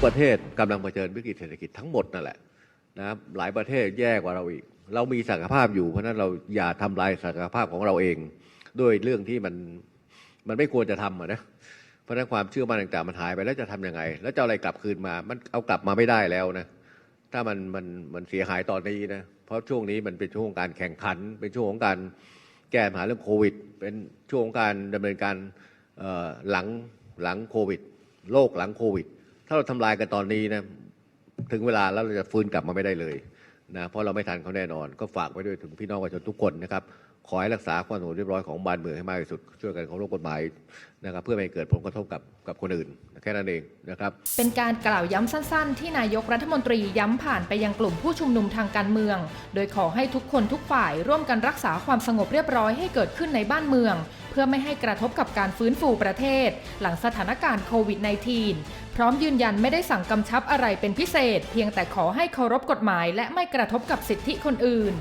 กประเทศกำลังเผชิญวิกฤตเศรษฐกิจทั้งหมดนั่นแหละนะครับหลายประเทศแย่กว่าเราอีก เรามีศักยภาพอยู่เพราะนั้นเราอย่าทำลายศักยภาพของเราเอง ด้วยเรื่องที่มันมันไม่ควรจะทำะนะเพราะนั้นความเชื่อมั่นต่างๆมันหายไปแล้วจะทำยังไง แล้วจะอะไรกลับคืนมา มันเอากลับมาไม่ได้แล้วนะถ้ามันมันมันเสียหายตอนนี้นะเพราะช่วงนี้มันเป็นช่วงการแข่งขัน เป็นช่วงของการแก้ปัญหาเรื่องโควิด เป็นช่วงของการดำเนินการหลังหลังโควิดโลกหลังโควิด ถ้าเราทำลายกันตอนนี้นะถึงเวลาแล้วเราจะฟื้นกลับมาไม่ได้เลยนะเพราะเราไม่ทันเขาแน่นอน ก็ฝากไว้ด้วยถึงพี่น้องประชาชนทุกคนนะครับขอให้รักษาความสงบเรียบร้อยของบ้านเมืองให้มากที่สุด ช่วยกันเคารพกฎหมายนะครับเพื่อไม่ให้เกิดผลกระทบกับกับคนอื่นแค่นั้นเองนะครับ เป็นการกล่าวย้ำสั้นๆ ที่นายกรัฐมนตรีย้ำผ่านไปยังกลุ่มผู้ชุมนุมทางการเมือง โดยขอให้ทุกคนทุกฝ่ายร่วมกันรักษาความสงบเรียบร้อยให้เกิดขึ้นในบ้านเมือง เพื่อไม่ให้กระทบกับการฟื้นฟูประเทศ หลังสถานการณ์โควิด -19 พร้อมยืนยันไม่ได้สั่งกำชับอะไรเป็นพิเศษ เพียงแต่ขอให้เคารพกฎหมาย และไม่กระทบกับสิทธิคนอื่น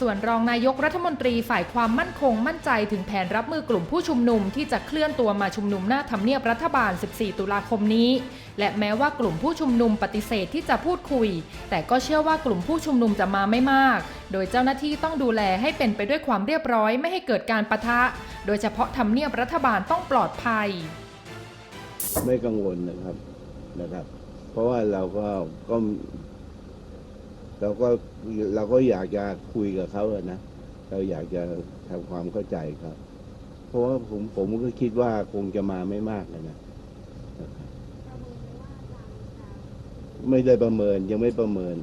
ส่วนรองนายกรัฐมนตรีฝ่ายความมั่นคงมั่นใจถึงแผนรับมือกลุ่มผู้ชุมนุมที่จะเคลื่อนตัวมาชุมนุมหน้าทำเนียบรัฐบาล 14 ตุลาคมนี้ และแม้ว่ากลุ่มผู้ชุมนุมปฏิเสธที่จะพูดคุย แต่ก็เชื่อว่ากลุ่มผู้ชุมนุมจะมาไม่มาก โดยเจ้าหน้าที่ต้องดูแลให้เป็นไปด้วยความเรียบร้อยไม่ให้เกิดการปะทะ โดยเฉพาะทำเนียบรัฐบาลต้องปลอดภัย ไม่กังวลนะครับนะครับ เพราะว่าเราก็ก็ เราก็เราก็อยากจะคุยกับเขาอะนะเราอยากจะทำความเข้าใจครับ เพราะว่าผมผมก็คิดว่าคงจะมาไม่มากนะนะไม่ได้ประเมินยังไม่ประเมิน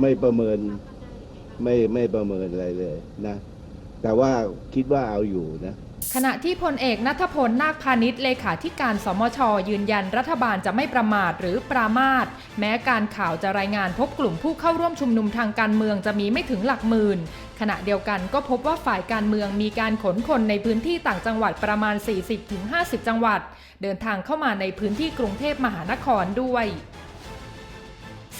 ไม่ประเมิน ไม่ไม่ประเมินอะไรเลย นะ แต่ว่าคิดว่าเอาอยู่นะ ขณะที่พลเอกนัทพลนาคพาณิชย์เลขาธิการสมช ยืนยันรัฐบาลจะไม่ประมาทหรือปรามาสแม้การข่าวจะรายงานพบกลุ่มผู้เข้าร่วมชุมนุมทางการเมืองจะมีไม่ถึงหลักหมื่น ขณะเดียวกันก็พบว่าฝ่ายการเมืองมีการขนคนในพื้นที่ต่างจังหวัดประมาณ 40-50 จังหวัด เดินทางเข้ามาในพื้นที่กรุงเทพมหานครด้วย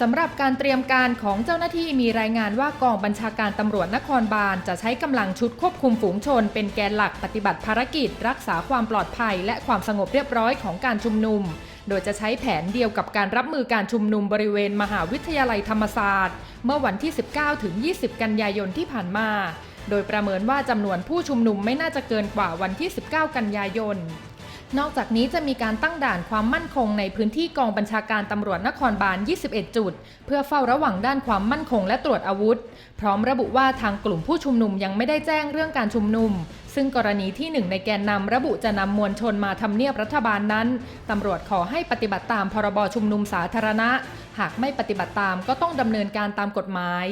สำหรับการเตรียมการของเจ้าหน้าที่มีรายงานว่ากองบัญชาการตำรวจนครบาล จะใช้กำลังชุดควบคุมฝูงชน เป็นแกนหลักปฏิบัติภารกิจ รักษาความปลอดภัย และความสงบเรียบร้อยของการชุมนุม โดยจะใช้แผนเดียวกับการรับมือการชุมนุมบริเวณมหาวิทยาลัยธรรมศาสตร์ เมื่อวันที่ 19ถึง20 กันยายนที่ผ่านมา โดยประเมินว่าจำนวนผู้ชุมนุมไม่น่าจะเกินกว่าวันที่ 19 กันยายน นอกจากนี้จะมีการตั้งด่านความมั่นคงในพื้นที่กองบัญชาการตำรวจนครบาล 21 จุด เพื่อเฝ้าระวังด้านความมั่นคงและตรวจอาวุธ พร้อมระบุว่าทางกลุ่มผู้ชุมนุมยังไม่ได้แจ้งเรื่องการชุมนุม ซึ่งกรณีที่หนึ่งในแกนนำระบุจะนำมวลชนมาทำเนียบรัฐบาลนั้นตำรวจขอให้ปฏิบัติตามพรบชุมนุมสาธารณะ หากไม่ปฏิบัติตามก็ต้องดำเนินการตามกฎหมาย